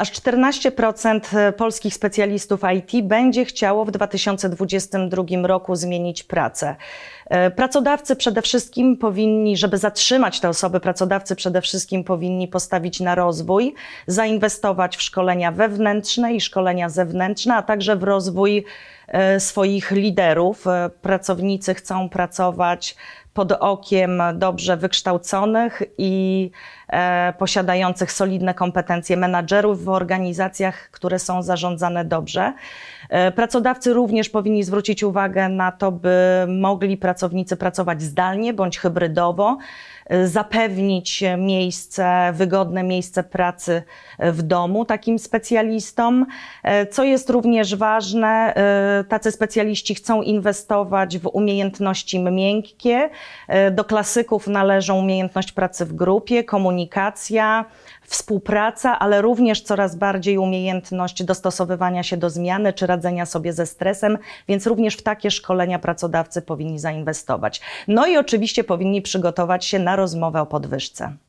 Aż 14% polskich specjalistów IT będzie chciało w 2022 roku zmienić pracę. E, Pracodawcy przede wszystkim powinni, żeby zatrzymać te osoby, pracodawcy przede wszystkim powinni postawić na rozwój, zainwestować w szkolenia wewnętrzne i szkolenia zewnętrzne, a także w rozwój e, swoich liderów. E, Pracownicy chcą pracować pod okiem dobrze wykształconych i e, posiadających solidne kompetencje menadżerów w organizacjach, które są zarządzane dobrze. E, pracodawcy również powinni zwrócić uwagę na to, by mogli pracownicy pracować zdalnie bądź hybrydowo, e, zapewnić miejsce, wygodne miejsce pracy w domu takim specjalistom. E, Co jest również ważne, e, tacy specjaliści chcą inwestować w umiejętności miękkie. E, Do klasyków należą umiejętność pracy w grupie, komunikacja, współpraca, ale również coraz bardziej umiejętność dostosowywania się do zmiany czy radzenia sobie ze stresem, więc również w takie szkolenia pracodawcy powinni zainwestować. No i oczywiście powinni przygotować się na rozmowę o podwyżce.